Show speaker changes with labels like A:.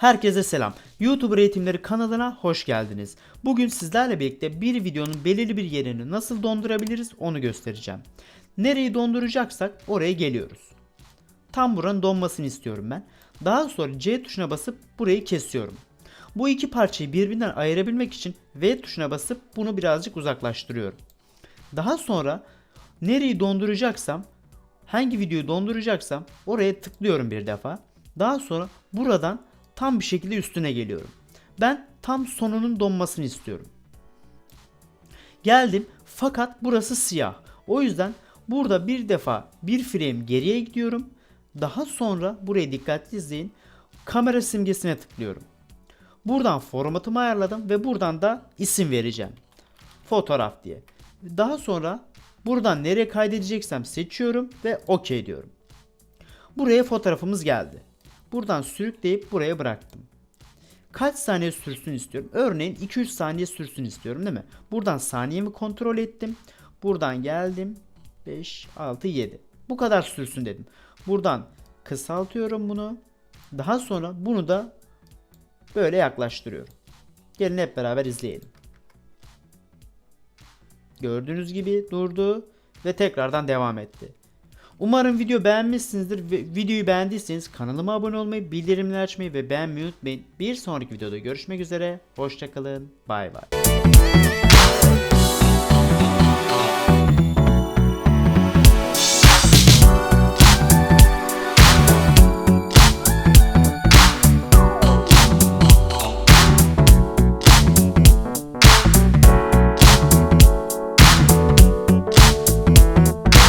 A: Herkese selam. YouTuber Eğitimleri kanalına hoş geldiniz. Bugün sizlerle birlikte bir videonun belirli bir yerini nasıl dondurabiliriz onu göstereceğim. Nereyi donduracaksak oraya geliyoruz. Tam buranın donmasını istiyorum ben. Daha sonra C tuşuna basıp burayı kesiyorum. Bu iki parçayı birbirinden ayırabilmek için V tuşuna basıp bunu birazcık uzaklaştırıyorum. Daha sonra nereyi donduracaksam, hangi videoyu donduracaksam oraya tıklıyorum bir defa. Daha sonra buradan tam bir şekilde üstüne geliyorum. Ben tam sonunun donmasını istiyorum. Geldim fakat burası siyah. O yüzden burada bir defa bir frame geriye gidiyorum. Daha sonra burayı dikkatli izleyin. Kamera simgesine tıklıyorum. Buradan formatımı ayarladım ve buradan da isim vereceğim. Fotoğraf diye. Daha sonra buradan nereye kaydedeceksem seçiyorum ve OK diyorum. Buraya fotoğrafımız geldi. Buradan sürükleyip buraya bıraktım. Kaç saniye sürsün istiyorum. Örneğin 2-3 saniye sürsün istiyorum değil mi? Buradan saniyemi kontrol ettim. Buradan geldim. 5, 6, 7. Bu kadar sürsün dedim. Buradan kısaltıyorum bunu. Daha sonra bunu da böyle yaklaştırıyorum. Gelin hep beraber izleyelim. Gördüğünüz gibi durdu ve tekrardan devam etti. Umarım video beğenmişsinizdir videoyu beğendiyseniz kanalıma abone olmayı, bildirimleri açmayı ve beğenmeyi unutmayın. Bir sonraki videoda görüşmek üzere. Hoşçakalın. Bay bay.